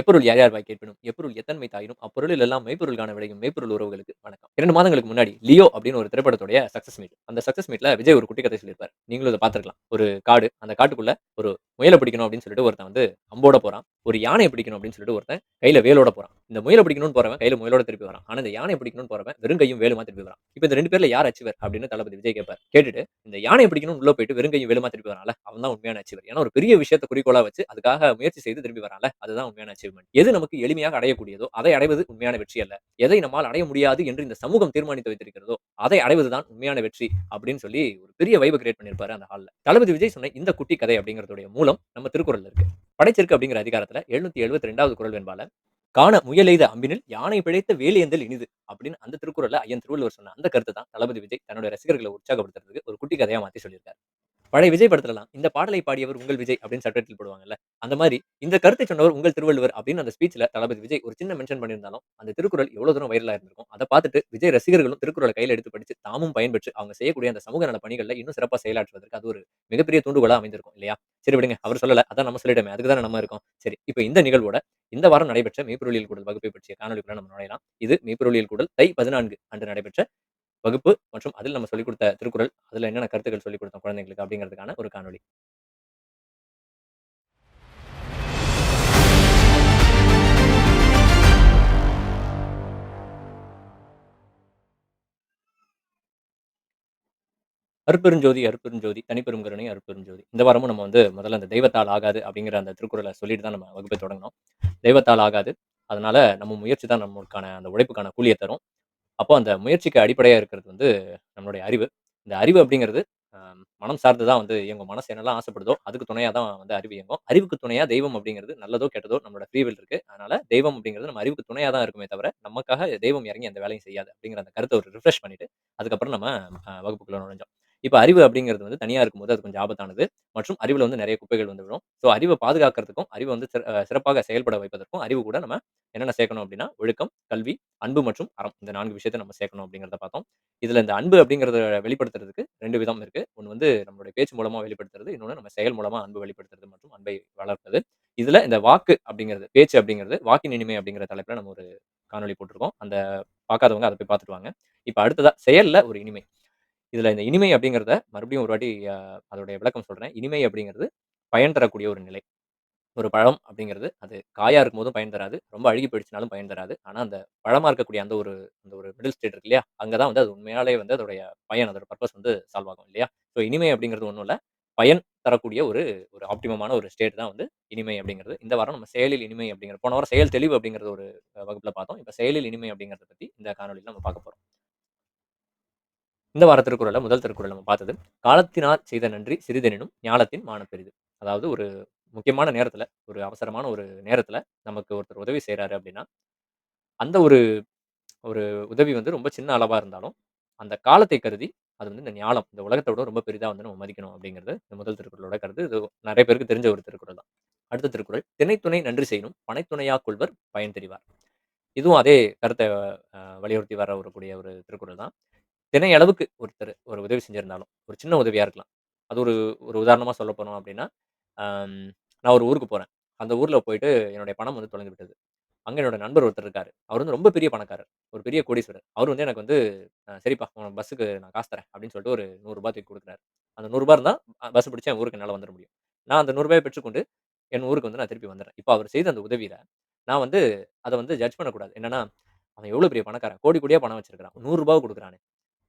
எப்பொருள் யார் யார் வாய் கேட்பினும் எப்பொருள் எத்தன்மை தாயினும் அப்பொருளில் எல்லாம் மெய்ப்பொருள் விளையும் மெய்ப்பொருள் உறவுகளுக்கு வணக்கம். இரண்டு மாதங்களுக்கு முன்னாடி லியோ அப்படின்னு ஒரு திரைப்படத்துடைய சக்சஸ் மீட் அந்த சக்சஸ் மீட்ல விஜய் ஒரு குட்டி கதை சொல்லியிருப்பார். நீங்களும் இதை பார்த்துருக்கலாம். ஒரு காடு அந்த காட்டுக்குள்ள ஒரு முயலை பிடிக்கணும் அப்படின்னு சொல்லிட்டு ஒருத்தன் வந்து அம்போட போறான். ஒரு யானையை பிடிக்கணும் அப்படின்னு சொல்லிட்டு ஒருத்தன் கையில வேலோட போறான். இந்த முயலை பிடிக்கணும்னு போறவன் கையில முயலோட திருப்பி வரான். ஆனா இந்த யானை பிடிக்கணும்னு போறவன் வெறும் கையும் வேலுமா திருப்பி வரான். இப்போ இந்த ரெண்டு பேர்ல யார் அச்சுவர் அப்படின்னு தளபதி விஜய் கேட்பார். கேட்டுட்டு இந்த யானையை பிடிக்கணும் உள்ள போயிட்டு வெறும் கையும் வேலுமா திருப்பி வரான்ல? அவன் தான் உண்மையான அச்சுவர். ஏன்னா ஒரு பெரிய விஷயத்தை குறிக்கோளா வச்சு அதுக்காக முயற்சி செய்து திரும்பி வரான்ல? அதுதான் உண்மையான அச்சீவ்மெண்ட் எது நமக்கு எளிமையாக அடையக்கூடியதோ அதை அடைவது உண்மையான வெற்றி அல்ல. எதை நம்மால் அடைய முடியாது என்று இந்த சமூகம் தீர்மானித்து வைத்திருக்கிறதோ அதை அடைவதுதான் உண்மையான வெற்றி அப்படின்னு சொல்லி ஒரு பெரிய வைபை கிரியேட் பண்ணிருப்பாரு அந்த ஹாலில் தளபதி விஜய் சொன்ன இந்த குட்டி கதை அப்படிங்கறதுடைய மூலம் நம்ம திருக்குறள் இருக்கு. படைச்சிருக்கு அப்படிங்கிற அதிகாரத்துல எழுநூத்தி எழுபத்தி ரெண்டாவது குரல் வெண்பால காண முயலெய்த அம்பினில் யானை பிழைத்த வேலியந்தல் இனிது அப்படின்னு அந்த திருக்குறள்ல ஐயன் திருவள்ளுவர் சொன்ன அந்த கருத்து தான் தளபதி விஜய் தன்னுடைய ரசிகர்களை உற்சாகப்படுத்துறதுக்கு ஒரு குட்டி கதையா மாத்தி சொல்லியிருக்காரு. பழைய விஜய் படத்துலலாம் இந்த பாடலை பாடியவர் உங்கள் விஜய் அப்படின்னு சட்டத்தில் போடுவாங்கல்ல அந்த மாதிரி இந்த கருத்தை சொன்னவர் உங்கள் திருவள்ளுவர் அப்படின்னு அந்த ஸ்பீச்சில் தளபதி விஜய் ஒரு சின்ன மென்ஷன் பண்ணியிருந்தாலும் அந்த திருக்குறள் எவ்வளவு தூரம் வைரலாக இருந்திருக்கும் அதை பார்த்துட்டு விஜய் ரசிகர்களும் திருக்குறளை கையில் எடுத்து படிச்சு தாமும் பயன்பெற்று அவங்க செய்யக்கூடிய அந்த சமூக நல பணிகளில் இன்னும் சிறப்பாக செயலாற்றுவதற்கு அது ஒரு மிகப்பெரிய தூண்டுகோலாக அமைந்திருக்கும் இல்லையா? சரி விடுங்க அவர் சொல்லலை அதான் நம்ம சொல்லிட்டோமே அதுக்கு தானே நம்ம இருக்கோம். சரி இப்போ இந்த நிகழ்வோட இந்த வாரம் நடைபெற்ற மெய்ப்பொருளியல் கூடல் வகுப்பை பற்றிய காணொலிக்குள்ள நம்ம நுழையலாம். இது மெய்ப்பொருளியல் கூடல் தை பதினான்கு அன்று நடைபெற்ற வகுப்பு மற்றும் அதில் நம்ம சொல்லிக் கொடுத்த திருக்குறள் அதில் என்னென்ன கருத்துக்கள் சொல்லிக் கொடுத்தோம் குழந்தைங்களுக்கு அப்படிங்கிறதுக்கான ஒரு காணொலி அருப்பெருஞ்சோதி அருப்பெருஞ்சோதி தனிப்பெரும் கருணை அருப்பெருஞ்சோதி. இந்த வாரமும் நம்ம வந்து முதல்ல அந்த தெய்வத்தால் ஆகாது அப்படிங்கிற அந்த திருக்குறளை சொல்லிட்டு தான் நம்ம வகுப்பை தொடங்கணும் தெய்வத்தால் ஆகாது. அதனால நம்ம முயற்சி தான் நம்மளுக்கான அந்த உழைப்புக்கான கூலியை தரும். அப்போ அந்த முயற்சிக்கு அடிப்படையாக இருக்கிறது வந்து நம்மளுடைய அறிவு. இந்த அறிவு அப்படிங்கிறது மனம் சார்ந்து தான் வந்து இயங்கும். மனசு என்னெல்லாம் ஆசைப்படுதோ அதுக்கு துணையாக தான் வந்து அறிவு இயங்கும். அறிவுக்கு துணையாக தெய்வம் அப்படிங்கிறது நல்லதோ கெட்டதோ நம்மளோட ஃப்ரீவில் இருக்கு. அதனால தெய்வம் அப்படிங்கிறது நம்ம அறிவுக்கு துணையாக தான் இருக்குமே தவிர நமக்காக தெய்வம் இறங்கி அந்த வேலையும் செய்யாது அப்படிங்கிற அந்த கருத்தை ஒரு ரிஃப்ரெஷ் பண்ணிட்டு அதுக்கப்புறம் நம்ம வகுப்புக்குள்ள நுழைஞ்சோம். இப்போ அறிவு அப்படிங்கிறது வந்து தனியாக இருக்கும்போது அது கொஞ்சம் ஆபத்தானது. மற்றும் அறிவில் வந்து நிறைய குப்பைகள் வந்து விடும் ஸோ அறிவை பாதுகாக்கிறதுக்கும் அறிவை வந்து சிறப்பாக செயல்பட வைப்பதற்கும் அறிவு கூட நம்ம என்னென்ன சேர்க்கணும் அப்படின்னா ஒழுக்கம் கல்வி அன்பு மற்றும் அறம். இந்த நான்கு விஷயத்தை நம்ம சேர்க்கணும் அப்படிங்கிறத பார்த்தோம். இதில் இந்த அன்பு அப்படிங்கிறத வெளிப்படுத்துறதுக்கு ரெண்டு விதம் இருக்குது ஒன்று வந்து நம்மளுடைய பேச்சு மூலமாக வெளிப்படுத்துறது இன்னொன்று நம்ம செயல் மூலமாக அன்பு வெளிப்படுத்துறது மற்றும் அன்பை வளர்ப்பது. இதில் இந்த வாக்கு அப்படிங்கிறது பேச்சு அப்படிங்கிறது வாக்கின் இனிமை அப்படிங்கிற தலைப்பில் நம்ம ஒரு காணொளி போட்டிருக்கோம். அந்த பார்க்காதவங்க அதை போய் பார்த்துட்டு வாங்க. இப்போ அடுத்ததா செயலில் ஒரு இனிமை. இதில் இந்த இனிமை அப்படிங்கிறத மறுபடியும் ஒரு வாட்டி அதோடைய விளக்கம் சொல்றேன். இனிமை அப்படிங்கிறது பயன் தரக்கூடிய ஒரு நிலை. ஒரு பழம் அப்படிங்கிறது அது காயா இருக்கும்போதும் பயன் தராது. ரொம்ப அழுகி போயிடுச்சுனாலும் பயன் தராது. ஆனா அந்த பழமா இருக்கக்கூடிய அந்த ஒரு அந்த ஒரு மிடில் ஸ்டேட் இருக்கு இல்லையா? அங்கதான் வந்து அது உண்மையாலே வந்து அதோடைய பயன் அதோட பர்பஸ் வந்து சால்வ் ஆகும் இல்லையா? ஸோ இனிமை அப்படிங்கிறது ஒன்றும் இல்லை. பயன் தரக்கூடிய ஒரு ஒரு ஆப்டிமமான ஒரு ஸ்டேட் தான் வந்து இனிமை அப்படிங்கிறது. இந்த வாரம் நம்ம செயலில் இனிமை அப்படிங்கிற போன வாரம் செயல் தெளிவு அப்படிங்கிறது ஒரு வகுப்பில் வகுப்புல பார்த்தோம். இப்போ செயலில் இனிமை அப்படிங்கிறத பத்தி இந்த காணொலியில் நம்ம பார்க்க போறோம். இந்த வார திருக்குறள்ல முதல் திருக்குறள் நம்ம பார்த்தது. காலத்தினால் செய்த நன்றி சிறிதெனினும் ஞானத்தின் மான பெரிது. அதாவது ஒரு முக்கியமான நேரத்தில் ஒரு அவசரமான ஒரு நேரத்தில் நமக்கு ஒருத்தர் உதவி செய்கிறாரு அப்படின்னா அந்த ஒரு ஒரு உதவி வந்து ரொம்ப சின்ன அளவாக இருந்தாலும் அந்த காலத்தை கருதி அது வந்து இந்த ஞானம் இந்த உலகத்தோட ரொம்ப பெரிதாக வந்து நம்ம மதிக்கணும் அப்படிங்கிறது இந்த முதல் திருக்குறளோட கருத்து. இது நிறைய பேருக்கு தெரிஞ்ச ஒரு திருக்குறள் தான். அடுத்த திருக்குறள் திணைத்துணை நன்றி செய்யணும் பனைத்துணையா கொள்வர் பயன் தெரிவார். இதுவும் அதே கருத்தை அஹ், வலியுறுத்தி வர கூடிய ஒரு திருக்குறள் தான். தினை அளவுக்கு ஒருத்தர் ஒரு உதவி செஞ்சுருந்தாலும் ஒரு சின்ன உதவியாக இருக்கலாம். அது ஒரு ஒரு உதாரணமாக சொல்ல போனோம் அப்படின்னா நான் ஒரு ஊருக்கு போகிறேன் அந்த ஊரில் போயிட்டு என்னுடைய பணம் வந்து தொலைந்து விட்டது. அங்கே என்னோட நண்பர் ஒருத்தர் இருக்காரு. அவர் வந்து ரொம்ப பெரிய பணக்காரர். ஒரு பெரிய கோடீஸ்வரர். அவர் வந்து எனக்கு வந்து சரிப்பா உனக்கு பஸ்ஸுக்கு நான் காசு தரேன் அப்படின்னு சொல்லிட்டு ஒரு நூறுரூபா தூக்கி கொடுக்குறாரு. அந்த நூறுரூபா இருந்தால் பஸ் பிடிச்சி என் ஊருக்கு என்னால் வந்துட முடியும். நான் அந்த நூறுரூபாயை பெற்றுக்கொண்டு என் ஊருக்கு வந்து நான் திருப்பி வந்துடுறேன் இப்போ அவர் செய்த அந்த உதவியில் நான் வந்து அதை வந்து ஜட்ஜ் பண்ணக்கூடாது. என்னன்னா அவன் எவ்வளோ பெரிய பணக்காரன்? கோடி கோடியாக பணம் வச்சிருக்கான் நூறுரூபா கொடுக்குறானே.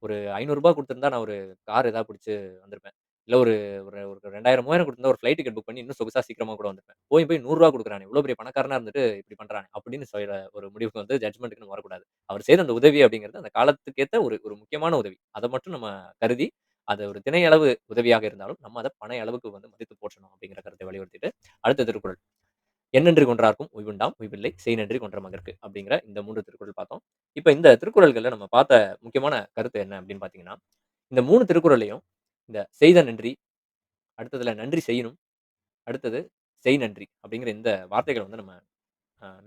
ஒரு ரூ. 500 குடுத்திருந்தா நான் ஒரு கார் ஏதாவது புடிச்சு வந்திருப்பேன். இல்ல ஒரு ஒரு ஒரு 2000, 3000 குடுத்திருந்தா ஒரு ஃப்ளைட் டிக்கெட் புக் பண்ணி இன்னும் சொகுசா சீக்கிரமா கூட வந்திருப்பேன். போய் போய் ரூ. 100 குடுக்குறானே! இவ்ளோ பெரிய பணக்காரனா இருந்துட்டு இப்படி பண்றானே! அப்படின்னு சொல்ல ஒரு முடிவுக்கு வந்து ஜட்ஜ்மென்ட்க்கு நம்ம வரக்கூடாது. அவர் செய்த அந்த உதவி அப்படிங்கிறது அந்த காலத்துக்கேற்ற ஒரு ஒரு முக்கியமான உதவி. அத மட்டும் நம்ம கருதி, அது ஒரு திணையளவு உதவியாக இருந்தாலும், நம்ம அத பனை அளவுக்கு வந்து மதித்து போற்றணும் அப்படிங்கிற கருத்தை வலியுறுத்திட்டு, அடுத்த திருக்குறள். என்னென்று கொன்றார்க்கும் உய்வுண்டாம் உய்வில்லை செய்நன்றி கொன்ற மகற்கு" அப்படிங்கிற இந்த மூன்று திருக்குறள் பார்த்தோம். இப்ப இந்த திருக்குறள்கள்ல நம்ம பார்த்த முக்கியமான கருத்து என்ன அப்படின்னு பார்த்தீங்கன்னா, இந்த மூணு திருக்குறளையும் இந்த செய்த நன்றி, அடுத்ததுல நன்றி செய்யணும், அடுத்தது செய் நன்றி அப்படிங்கிற இந்த வார்த்தைகளை வந்து நம்ம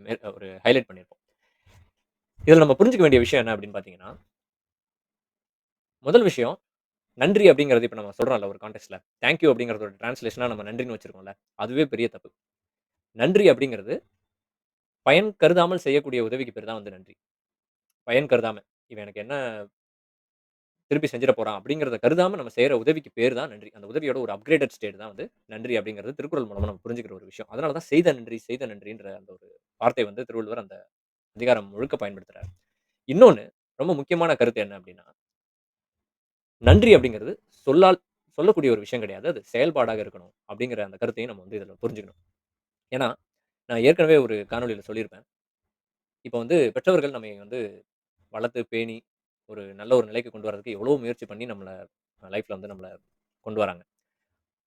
மே ஒரு ஹைலைட் பண்ணியிருப்போம். இதுல நம்ம புரிஞ்சுக்க வேண்டிய விஷயம் என்ன அப்படின்னு பார்த்தீங்கன்னா முதல் விஷயம், நன்றி அப்படிங்கிறது இப்போ நம்ம சொல்கிறோம்ல ஒரு கான்டெக்ட்டில் தேங்க் யூ அப்படிங்கிறதோட டிரான்ஸ்லேஷனாக நம்ம நன்றின்னு வச்சிருக்கோம்ல. அதுவே பெரிய தப்பு. நன்றி அப்படிங்கிறது பயன் கருதாமல் செய்யக்கூடிய உதவிக்கு பேர் தான் வந்து நன்றி. பயன் கருதாம, இவன் எனக்கு என்ன திருப்பி செஞ்சிட போகிறான் அப்படிங்கிறத கருதாம நம்ம செய்கிற உதவிக்கு பேர் தான் நன்றி. அந்த உதவியோட ஒரு அப்கிரேடட் ஸ்டேட் தான் வந்து நன்றி அப்படிங்கிறது திருக்குறள் மூலமாக நம்ம புரிஞ்சுக்கிற ஒரு விஷயம். அதனால தான் செய்த நன்றி, செய்த நன்றின்ற அந்த ஒரு வார்த்தை வந்து திருவள்ளுவர் அந்த அதிகாரம் முழுக்க பயன்படுத்துகிறார் இன்னொன்னு ரொம்ப முக்கியமான கருத்து என்ன அப்படின்னா நன்றி அப்படிங்கிறது சொல்லால் சொல்லக்கூடிய ஒரு விஷயம் கிடையாது. அது செயல்பாடாக இருக்கணும். அப்படிங்கிற அந்த கருத்தையும் நம்ம வந்து இதில் புரிஞ்சுக்கணும். ஏன்னா, நான் ஏற்கனவே ஒரு காணொளியில சொல்லியிருப்பேன். இப்ப வந்து பெற்றவர்கள் நம்மை வந்து வளர்த்து, பேணி, ஒரு நல்ல ஒரு நிலைக்கு கொண்டு வரதுக்கு எவ்வளோ முயற்சி பண்ணி நம்மள லைஃப்ல வந்து நம்மள கொண்டு வராங்க.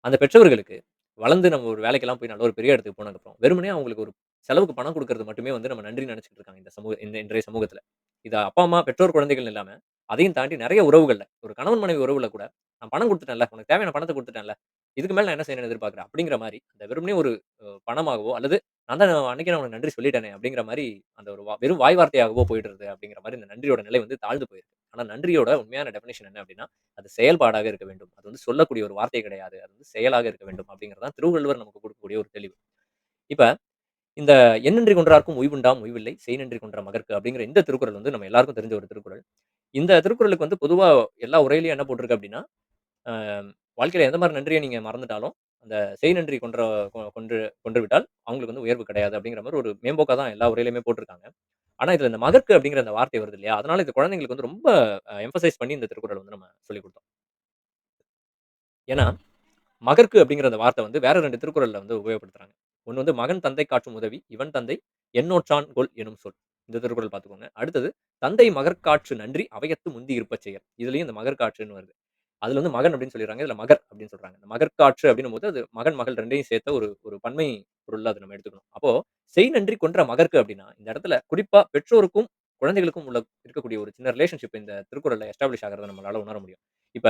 அந்த பெற்றவர்களுக்கு வளர்ந்து நம்ம ஒரு வேலைக்கெல்லாம் போய் நல்ல ஒரு பெரிய இடத்துக்கு போனதுக்கப்புறம், வெறுமனே அவங்களுக்கு ஒரு செலவுக்கு பணம் கொடுக்கறது மட்டுமே வந்து நம்ம நன்றின்னு நெனச்சுக்கிட்டு இருக்காங்க இந்த சமூக இந்த இன்றைய சமூகத்தில் இது அப்பா, அம்மா, பெற்றோர், குழந்தைகள்னு இல்லாம, அதையும் தாண்டி நெறைய உறவுகள்ல, ஒரு கணவன், மனைவி உறவுல கூட, "நான் பணம் குடுத்துட்டேன்ல, உனக்கு தேவையான பணத்த குடுத்துட்டேன்ல. இதுக்கு மேல நான் என்ன செய்யணும்னு எதிர்பார்க்குறேன் அப்படிங்கிற மாரி, அந்த வெறுமனே ஒரு அ பணமாகவோ, அல்லது "நான் தான் அன்னைக்கே நான் உனக்கு நன்றி சொல்லிட்டேனே" அப்படிங்கிற மாரி, அந்த ஒரு வ வெறும் வாய் வார்த்தையாகவோ போயிடுறது அப்படிங்கிற மாரி, இந்த நன்றியோட நிலை வந்து தாழ்ந்து போயிருக்கு. ஆனா நன்றியோட உண்மையான டெஃபினிஷன் என்ன அப்படின்னா, அது செயல்பாடாக இருக்க வேண்டும். அது வந்து சொல்லக்கூடிய ஒரு வார்த்தை கிடையாது. அது வந்து செயலாக இருக்க வேண்டும் அப்படிங்கிறது தான் திருவள்ளுவர் நமக்கு குடுக்கக்கூடிய ஒரு தெளிவு. இப்ப இந்த "எண்ணன்றி கொன்றார்க்கும் உய்வுண்டாம் உய்வில்லை, செய்நன்றி கொன்ற மகற்கு" அப்படிங்கிற இந்த திருக்குறள் வந்து நம்ம எல்லாருக்கும் தெரிஞ்ச ஒரு திருக்குறள். இந்த திருக்குறளுக்கு வந்து பொதுவா எல்லா உரையிலயும் என்ன போட்டிருக்கு அப்படின்னா, அ வாழ்க்கையில எந்த மாதிரி நன்றிய நீங்க மறந்துட்டாலும், அந்த "செய் நன்றி கொன்ற கொ கொன்று கொன்று விட்டால் அவங்களுக்கு வந்து உயர்வு கிடையாது" அப்படிங்கிற மாரி ஒரு மேம்போக்கா தான் எல்லா உரையிலயுமே போட்டிருக்காங்க. ஆனா இதுல இந்த மகற்கு அப்படிங்கிற அந்த வார்த்தை வருது இல்லையா? அதனால இது குழந்தைங்களுக்கு வந்து ரொம்ப அ எம்பசைஸ் பண்ணி இந்த திருக்குறள் வந்து நம்ம சொல்லிக் குடுத்தோம். ஏன்னா, மகற்கு அப்படிங்கிற அந்த வார்த்தை வந்து வேற 2 திருக்குறள்ல வந்து உபயோகப்படுத்துறாங்க. ஒண்ணு வந்து "மகன் தந்தை காட்டும் உதவி, இவன் தந்தை எண்ணோற்றான் கொல்" எனும் சொல். இந்த திருக்குறள் பார்த்துக்கோங்க. அடுத்தது "தந்தை மகற்காற்று நன்றி அவையத்து முந்தி இருப்பச் செயல்." இதுலயும் இந்த மகற்காற்றுன்னு வருது. அதுல வந்து மகன் அப்படின்னு சொல்லிடுறாங்க இதுல மகர் அப்படின்னு சொல்றாங்க. இந்த மகற்காற்று அப்படின்னும்போது, அது மகன், மகள் ரெண்டையும் சேர்த்த ஒரு ஒரு பன்மை பொருள் அத நம்ம எடுத்துக்கணும். அப்போ "செய் நன்றி கொன்ற மகற்கு" அப்படின்னா, இந்த இடத்துல குறிப்பா பெற்றோருக்கும், குழந்தைகளுக்கும் உள்ள இருக்கக்கூடிய ஒரு சின்ன ரிலேஷன்ஷிப் இந்த திருக்குறள்ல எஸ்டாப்ளிஷ் ஆகிறத நம்மளால உணர முடியும். இப்ப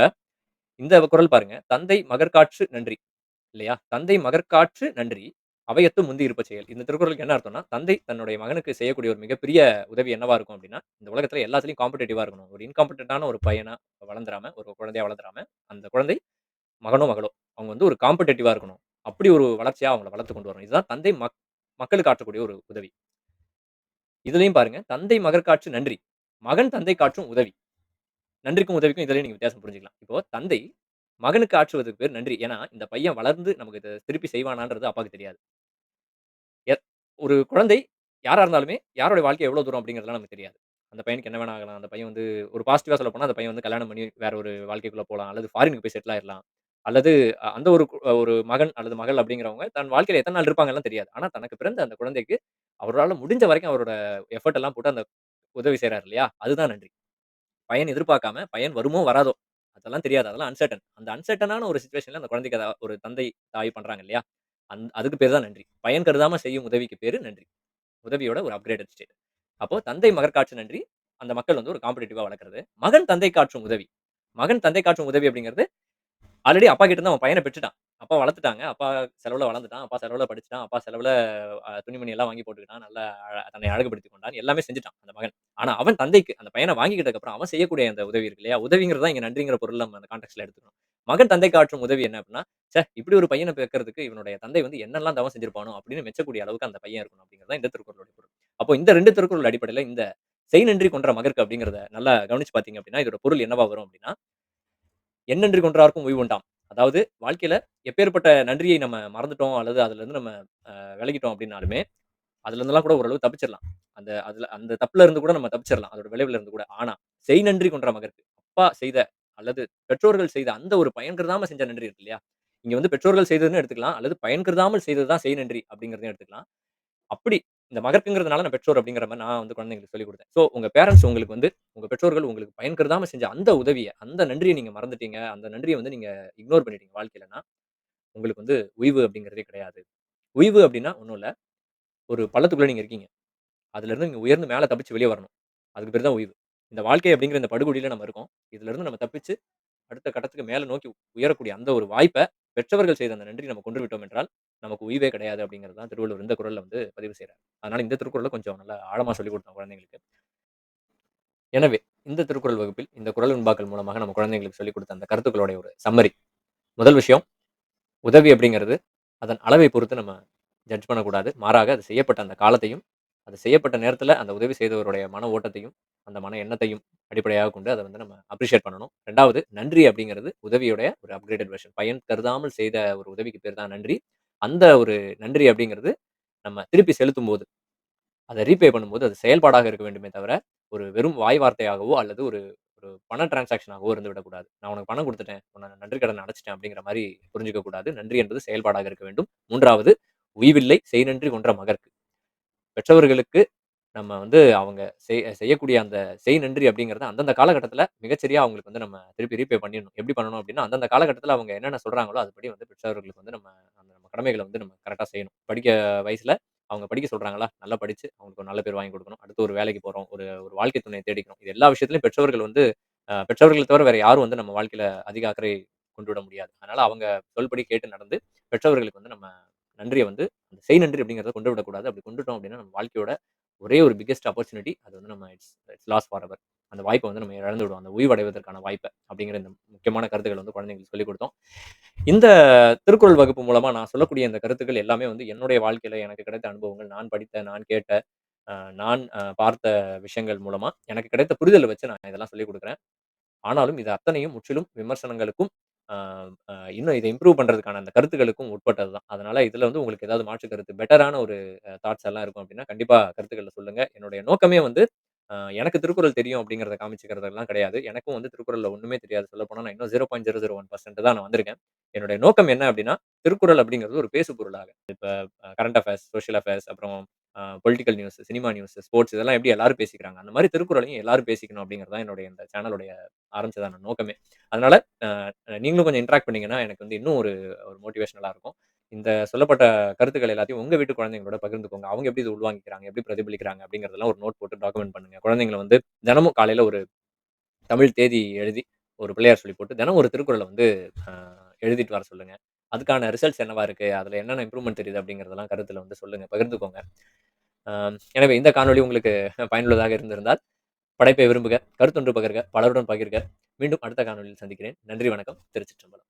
இந்த குரல் பாருங்க. "தந்தை மகற்காற்று நன்றி" இல்லையா? "தந்தை மகற்காற்று நன்றி, அவையத்து முந்தி இருப்ப செயல்." இந்த திருக்குறளுக்கு என்ன அர்த்தம்னா, தந்தை தன்னுடைய மகனுக்கு செய்யக்கூடிய ஒரு மிகப்பெரிய உதவி என்னவா இருக்கும் அப்படின்னா, இந்த உலகத்துல எல்லாத்துலயும் காம்படேட்டிவா இருக்கணும். ஒரு இன்காம்படேட்டான ஒரு பையனா வளர்ந்துராம, ஒரு குழந்தையா வளர்ந்துராம, அந்த குழந்தை மகனோ, மகளோ அவங்க வந்து ஒரு காம்படேட்டிவா இருக்கணும். அப்படி ஒரு வளர்ச்சியா அவங்கள வளர்த்து கொண்டு வரணும். இதுதான் தந்தை மக் மக்களுக்கு ஆற்றக்கூடிய ஒரு உதவி. இதுலயும் பாருங்க, "தந்தை மகற்காற்று நன்றி, மகன் தந்தை காற்றும் உதவி." நன்றிக்கும், உதவிக்கும் இதுலயும் நீங்க வித்தியாசம் புரிஞ்சுக்கலாம். இப்போ தந்தை மகனுக்கு ஆற்றுவதற்கு பேர் நன்றி. ஏன்னா, இந்த பையன் வளர்ந்து நமக்கு திருப்பி செய்வானான்றது அப்பாவுக்கு தெரியாது. ஒரு குழந்தை யாரா இருந்தாலுமே, யாருடைய வாழ்க்கை எவ்வளோ தூரம் அப்படிங்கிறதுலாம் நமக்கு தெரியாது. அந்த பையனுக்கு என்ன வேணா ஆகலாம். அந்த பையன் வந்து ஒரு பாசிட்டிவா சொல்லப்போனா, அந்த பையன் வந்து கல்யாணம் பண்ணி வேற ஒரு வாழ்க்கைக்குள்ள போலாம். அல்லது ஃபாரினுக்கு போய் செட்டில் ஆயிரலாம். அல்லது அ அந்த ஒரு ஒரு மகன் அல்லது மகள் அப்படிங்கிறவங்க தன் வாழ்க்கையில எத்தன நாள் இருப்பாங்கலாம் தெரியாது. ஆனா தனக்கு பிறந்த அந்த குழந்தைக்கு அவரால முடிஞ்ச வரைக்கும் அவரோட எஃபோர்ட் எல்லாம் போட்டு அந்த உதவி செய்றாரு இல்லையா? அதுதான் நன்றி. பையன் எதிர்பார்க்காம, பையன் வருமோ, வராதோ அதெல்லாம் தெரியாது. அதெல்லாம் அன்சர்டன். அந்த அன்சர்டனான ஒரு சிச்சுவேஷன்ல அந்த குழந்தைக்கு அத ஒரு தந்தை, தாய் பண்றாங்க இல்லையா? அந் அதுக்கு பேரு தான் நன்றி. பயன் கருதாம செய்யும் உதவிக்கு பேரு நன்றி. உதவியோட ஒரு அப்கிரேடட் ஸ்டேட். அப்போ தந்தை மகர் காட்சி நன்றி, அந்த மக்கள் வந்து ஒரு காம்படிட்டிவாக வளர்க்குறது மகன் தந்தை காற்றும் உதவி. மகன் தந்தை காற்றும் உதவி அப்படிங்கிறது, ஆல்ரெடி அப்பா கிட்ட இருந்து அவன் பையனை பெற்றுட்டான். அப்பா வளர்த்துட்டாங்க. அப்பா செலவுல வளர்ந்துட்டான். அப்பா செலவுல படிச்சுட்டான். அப்பா செலவுல துணிமணி எல்லாம் வாங்கி போட்டுக்கிட்டான். நல்லா தன்னை அழகுபடுத்தி கொண்டான். எல்லாமே செஞ்சுட்டான் அந்த மகன். ஆனா அவன் தந்தைக்கு அந்த பையனை வாங்கிக்கிட்டதுக்கப்புறம் அவன் செய்யக்கூடிய அந்த உதவி இருக்கு இல்லையா? உதவிங்கிறது தான் இங்கே நன்றிங்கிற பொருள் நம்ம அந்த கான்டெக்ஸ்ட்ல எடுத்துக்கணும். மகன் தந்தை காற்றும் உதவி என்ன அப்படின்னா, சார் இப்படி ஒரு பையனை பேக்கிறதுக்கு இவனுடைய தந்தை வந்து என்னெல்லாம் தவம் செஞ்சிருப்பானோ அப்படின்னு மெச்சக்கூடிய அளவுக்கு அந்த பையன் இருக்கணும் அப்படிங்கிறது இந்த திருக்குறளுடைய பொருள். அப்போ இந்த ரெண்டு திருக்குறள் அடிப்படையில இந்த "செய் நன்றி கொன்ற மகற்கு" அப்படிங்கிறத நல்லா கவனிச்சு பார்த்தீங்க அப்படின்னா, இதோட பொருள் என்னவா வரும் அப்படின்னா எண்ணன்றி கொன்றார்க்கும் உய்வுண்டாம். அதாவது வாழ்க்கையில எப்பேர்ப்பட்ட நன்றியை நம்ம மறந்துட்டோம், அல்லது அதுல இருந்து நம்ம அ விலகிட்டோம் அப்படின்னாலுமே, அதுலருந்தெல்லாம் கூட ஓரளவு தப்பிச்சிடலாம் அந்த அதுல அந்த தப்புல இருந்து கூட நம்ம தப்பிச்சிடலாம் அதோட விளைவுல இருந்து கூட. ஆனா, "செய் நன்றி கொன்ற மகருக்கு அப்பா செய்த அல்லது பெற்றோர்கள் செய்த அந்த ஒரு பயன்கிறதாம செஞ்ச நன்றி இருக்கு இல்லையா? இங்க வந்து பெற்றோர்கள் செய்ததுன்னு எடுத்துக்கலாம். அல்லது பயன் கருதாமல் செய்ய செய் நன்றி அப்படிங்கிறதையும் எடுத்துக்கலாம். அப்படி இந்த மகற்குங்கிறதுனால நான் பெற்றோர் அப்படிங்கிற மாதிரி நான் வந்து குழந்தைங்களுக்கு சொல்லிக் கொடுத்தேன் ஸோ உங்க பேரண்ட்ஸ் உங்களுக்கு வந்து உங்க பெற்றோர்கள் உங்களுக்கு பயன் கருதாம செஞ்ச அந்த உதவியை அந்த நன்றியை நீங்க மறந்துட்டீங்க. அந்த நன்றியை வந்து நீங்க இக்னோர் பண்ணிட்டீங்க வாழ்க்கையிலனா, உங்களுக்கு வந்து உய்வு அப்படிங்கிறதே கிடையாது. உய்வு அப்படின்னா ஒன்றும் இல்லை ஒரு பள்ளத்துக்குள்ளே நீங்க இருக்கீங்க. அதுலேருந்து நீங்க உயர்ந்து மேலே தப்பிச்சு வெளியே வரணும். அதுக்கு பேர் தான் உய்வு. இந்த வாழ்க்கை அப்படிங்கிற இந்த படுகுழியில நம்ம இருக்கோம். இதுலருந்து நம்ம தப்பிச்சு அடுத்த கட்டத்துக்கு மேல நோக்கி உயரக்கூடிய அந்த ஒரு வாய்ப்ப பெற்றவர்கள் செய்த அந்த நன்றி நம்ம கொன்று விட்டோம் என்றால், நமக்கு உய்வே கிடையாது அப்படிங்கிறது தான் திருவள்ளுவர் இந்த குறள்ல வந்து பதிவு செய்றார். அதனால இந்த திருக்குறள கொஞ்சம் நல்லா ஆழமா சொல்லிக் குடுத்தோம் குழந்தைங்களுக்கு. எனவே, இந்த திருக்குறள் வகுப்பில் இந்த குறள் வெண்பாக்கள் மூலமாக நம்ம குழந்தைங்களுக்கு சொல்லிக் குடுத்த அந்த கருத்துக்களுடைய ஒரு சம்மரி. முதல் விஷயம், உதவி அப்படிங்கிறது அதன் அளவை பொறுத்து நம்ம ஜட்ஜ் பண்ணக்கூடாது. மாறாக அது செய்யப்பட்ட அந்த காலத்தையும், அது செய்யப்பட்ட நேரத்தில் அந்த உதவி செய்தவருடைய மன ஓட்டத்தையும், அந்த மன எண்ணத்தையும் அடிப்படையாக கொண்டு அதை வந்து நம்ம அப்ரிஷியேட் பண்ணணும். ரெண்டாவது நன்றி அப்படிங்கிறது உதவியுடைய ஒரு அப்கிரேடட் வெர்ஷன். பயன் கருதாமல் செய்த ஒரு உதவிக்கு பேர் தான் நன்றி. அந்த ஒரு நன்றி அப்படிங்கிறது நம்ம திருப்பி செலுத்தும் போது அதை ரீபே பண்ணும்போது அது செயல்பாடாக இருக்க வேண்டுமே தவிர, ஒரு வெறும் வாய் வார்த்தையாகவோ அல்லது ஒரு ஒரு பண டிரான்சாக்ஷனாகவோ இருந்து விடக்கூடாது. நான் உனக்கு பணம் கொடுத்துட்டேன் உன நன்றி கடன் அடைச்சிட்டேன் அப்படிங்கிற மாதிரி புரிஞ்சுக்கக் கூடாது. நன்றி என்பது செயல்பாடாக இருக்க வேண்டும். மூன்றாவது உய்வில்லை செய் நன்றி கொன்ற மகற்கு. பெற்றவர்களுக்கு நம்ம வந்து அவங்க செய் செய்யக்கூடிய அந்த செய் நன்றி அப்படிங்கிறத அந்தந்த காலகட்டத்தில் மிகச்சரியா அவங்களுக்கு வந்து நம்ம திருப்பி ரீபே பண்ணிடணும். எப்படி பண்ணணும் அப்படின்னா, அந்தந்த காலகட்டத்தில் அவங்க என்னென்ன சொல்கிறாங்களோ அதுபடி வந்து பெற்றவர்களுக்கு வந்து நம்ம அந்த நம்ம கடமைகளை வந்து நம்ம கரெக்டாக செய்யணும். படிக்க வயசில் அவங்க படிக்க சொல்கிறாங்களா நல்லா படித்து அவங்களுக்கு ஒரு நல்ல பேர் வாங்கி கொடுக்கணும் அடுத்து ஒரு வேலைக்கு போகிறோம் ஒரு ஒரு வாழ்க்கை துணையை தேடிக்கிறோம். இது எல்லா விஷயத்துலையும் பெற்றவர்கள் வந்து பெற்றவர்களை தவிர வேறு யாரும் வந்து நம்ம வாழ்க்கையில் அதிக அக்கறை கொண்டு விட முடியாது. அதனால் அவங்க சொல்படி கேட்டு நடந்து, பெற்றவர்களுக்கு வந்து நம்ம நன்றியை வந்து அந்த செய் நன்றி அப்படிங்கிறத கொண்டு விடக்கூடாது. அப்படி கொண்டுட்டோம் அப்படின்னா, நம்ம வாழ்க்கையோட ஒரே ஒரு பிக்கெஸ்ட் ஆப்பர்ச்சுனிட்டி அது வந்து நம்ம it's it's loss forever. அந்த வாய்ப்பை வந்து நம்ம இழந்து விடுவோம். அந்த உய்வடைவதற்கான வாய்ப்பை அப்படிங்கிற இந்த முக்கியமான கருத்துக்கள் வந்து குழந்தைங்களுக்கு சொல்லிக் கொடுத்தோம் இந்த திருக்குறள் வகுப்பு மூலமா நான் சொல்லக்கூடிய இந்த கருத்துக்கள் எல்லாமே வந்து என்னுடைய வாழ்க்கையில எனக்கு கிடைத்த அனுபவங்கள், நான் படித்த, நான் கேட்ட, நான் பார்த்த விஷயங்கள் மூலமா எனக்கு கிடைத்த புரிதலை வச்சு நான் இதெல்லாம் சொல்லிக் கொடுக்குறேன் ஆனாலும் இது அத்தனையும் முற்றிலும் விமர்சனங்களுக்கும், இன்னும் இதை இம்ப்ரூவ் பண்றதுக்கான அந்த கருத்துக்களுக்கும் உட்பட்டது தான். அதனால இதுல வந்து உங்களுக்கு ஏதாவது மாற்று கருத்து பெட்டரான ஒரு அ தாட்ஸ் எல்லாம் இருக்கும் அப்படின்னா, கண்டிப்பா கருத்துக்கள்ல சொல்லுங்க. என்னுடைய நோக்கமே வந்து அ எனக்கு திருக்குறள் தெரியும் அப்படிங்கிறத காமிச்சுக்கிறதெல்லாம் கிடையாது. எனக்கும் வந்து திருக்குறள்ல ஒண்ணுமே தெரியாது. சொல்லப்போனா நான் இன்னும் 0.001% தான் நான் வந்திருக்கேன். என்னுடைய நோக்கம் என்ன அப்படின்னா, திருக்குறள் அப்படிங்கிறது ஒரு பேசு பொருளாக. இப்ப அ கரண்ட் அஃபேர்ஸ், சோசியல் அஃபேர்ஸ் அப்புறம் political news, cinema news, sports இதெல்லாம் எப்படி எல்லாரும் பேசிக்கிறாங்க. அந்த மாதிரி திருக்குறளையும் எல்லாரும் பேசிக்கணும் அப்படிங்கிறது தான் என்னுடைய இந்த சேனலுடைய ஆரம்பிச்சதான நோக்கமே. அதனால நீங்களும் கொஞ்சம் இன்ட்ராக்ட் பண்ணீங்கன்னா, எனக்கு வந்து இன்னும் ஒரு ஒரு மோட்டிவேஷனலாக இருக்கும். இந்த சொல்லப்பட்ட கருத்துக்கள் எல்லாத்தையும் உங்க வீட்டு குழந்தைங்களோட பகிர்ந்துக்கோங்க. அவங்க எப்படி இது உள்வாங்கிக்கிறாங்க, எப்படி பிரதிபலிக்கிறாங்க அப்படிங்கிறதெல்லாம் ஒரு நோட் போட்டு டாக்குமெண்ட் பண்ணுங்க. குழந்தைங்களை வந்து தினமும் காலையில ஒரு தமிழ் தேதி எழுதி, ஒரு பிள்ளையார் சொல்லி போட்டு, தினம் ஒரு திருக்குறளை வந்து எழுதிட்டு வர சொல்லுங்க. அதுக்கான ரிசல்ட்ஸ் என்னவா இருக்கு? அதுல என்னென்ன இம்ப்ரூவ்மெண்ட் தெரியுது அப்படிங்கிறதெல்லாம் கருத்துல வந்து சொல்லுங்க. பகிர்ந்துக்கோங்க. எனவே இந்த காணொளி உங்களுக்கு பயனுள்ளதாக இருந்திருந்தால், படைப்பை விரும்புக, கருத்தொன்று பகிர்க, பலருடன் பகிர்க. மீண்டும் அடுத்த காணொளியில் சந்திக்கிறேன். நன்றி, வணக்கம். திருச்சிற்றம்பலம்.